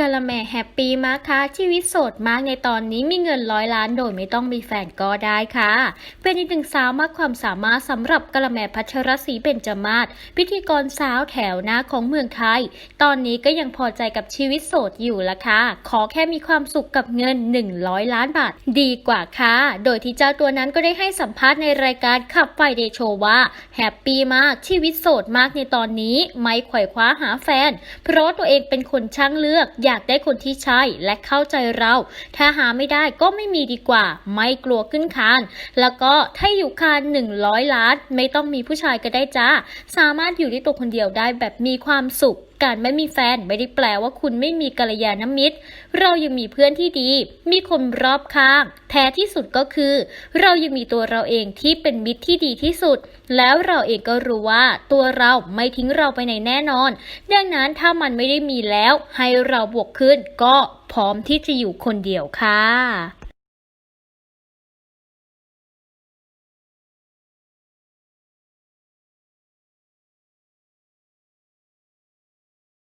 กะละแมแฮปปี้มากค่ะชีวิตโสดมากในตอนนี้มีเงินร้อยล้านโดยไม่ต้องมีแฟนก็ได้ค่ะ เป็นอีกหนึ่งสาวมากความสามารถสำหรับกะละแมพัชรศรีเบญจมาศพิธีกรสาวแถวหน้าของเมืองไทย ตอนนี้ก็ยังพอใจกับชีวิตโสดอยู่ละค่ะ ขอแค่มีความสุขกับเงิน 100 ล้านบาท ดีกว่าค่ะ โดยที่เจ้าตัวนั้นก็ได้ให้สัมภาษณ์ในรายการขับไฟเดโชว่าแฮปปี้มากชีวิตโสดมากในตอนนี้ไม่ไขว่คว้าหาแฟน เพราะตัวเองเป็นคนช่างเลือกอยากได้คนที่ใช่และเข้าใจเรา ถ้าหาไม่ได้ก็ไม่มีดีกว่า ไม่กลัวขึ้นคาน แล้วก็ถ้าอยู่คาน100 ล้าน ไม่ต้องมีผู้ชายก็ได้จ้า สามารถอยู่ด้วยตัวคนเดียวได้แบบมีความสุขการไม่มีแฟนไม่ได้แปลว่าคุณไม่มีกัลยาณมิตร เรายังมีเพื่อนที่ดี มีคนรอบข้าง แท้ที่สุดก็คือ เรายังมีตัวเราเองที่เป็นมิตรที่ดีที่สุด แล้วเราเองก็รู้ว่าตัวเราไม่ทิ้งเราไปไหนแน่นอน ดังนั้นถ้ามันไม่ได้มีแล้ว ให้เราบวกขึ้นก็พร้อมที่จะอยู่คนเดียวค่ะ